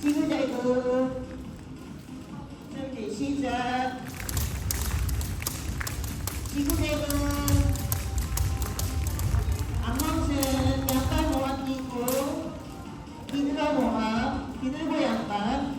지그재그 준비 시작. 지그재그 앞맞춤 양발 모아 끼고 비늘어 모아 비늘고 양발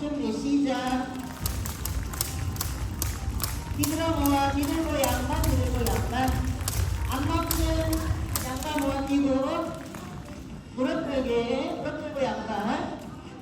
준비 시작. 비늘어 모아 비늘고 양발 앞맞춤 양발 모아끼고 무릎 펴기, 무릎 펴고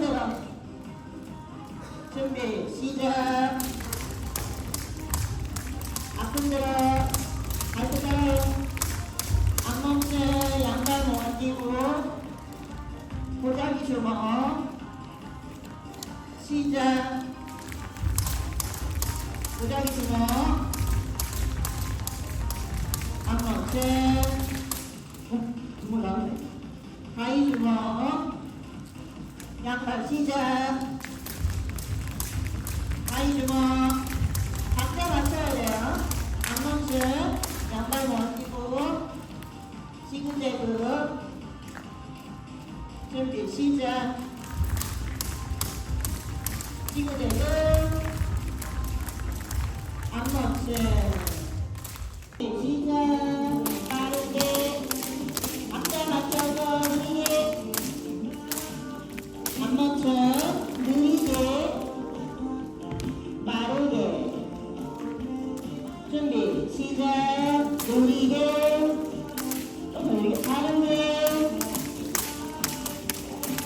들어 준비 시작. 앞으로 들어 발끝 들어 안 맞춘 양말 버티고. 고자기 주먹 시작. 고자기 주먹 어? 주먹 나오네 가위 주먹 양발 시작 가위 주먹 박자 맞춰야 돼요. 앞머체 양발 멀리고 시구제그 준비 시작. 시구제그 앞머체 앞머체 느리게 빠르게. 준비 시작. 느리게 좀 느리게 빠르게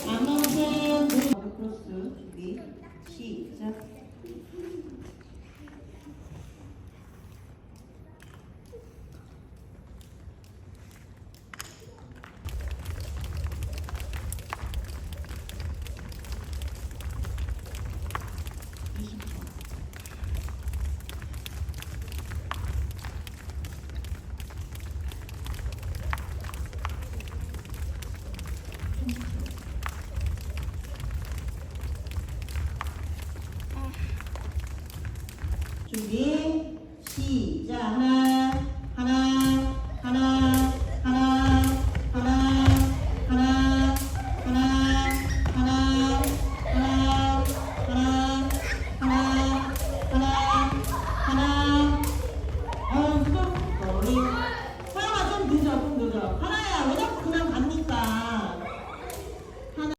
앞머체 느리게 크로스 준비. 시작 Святі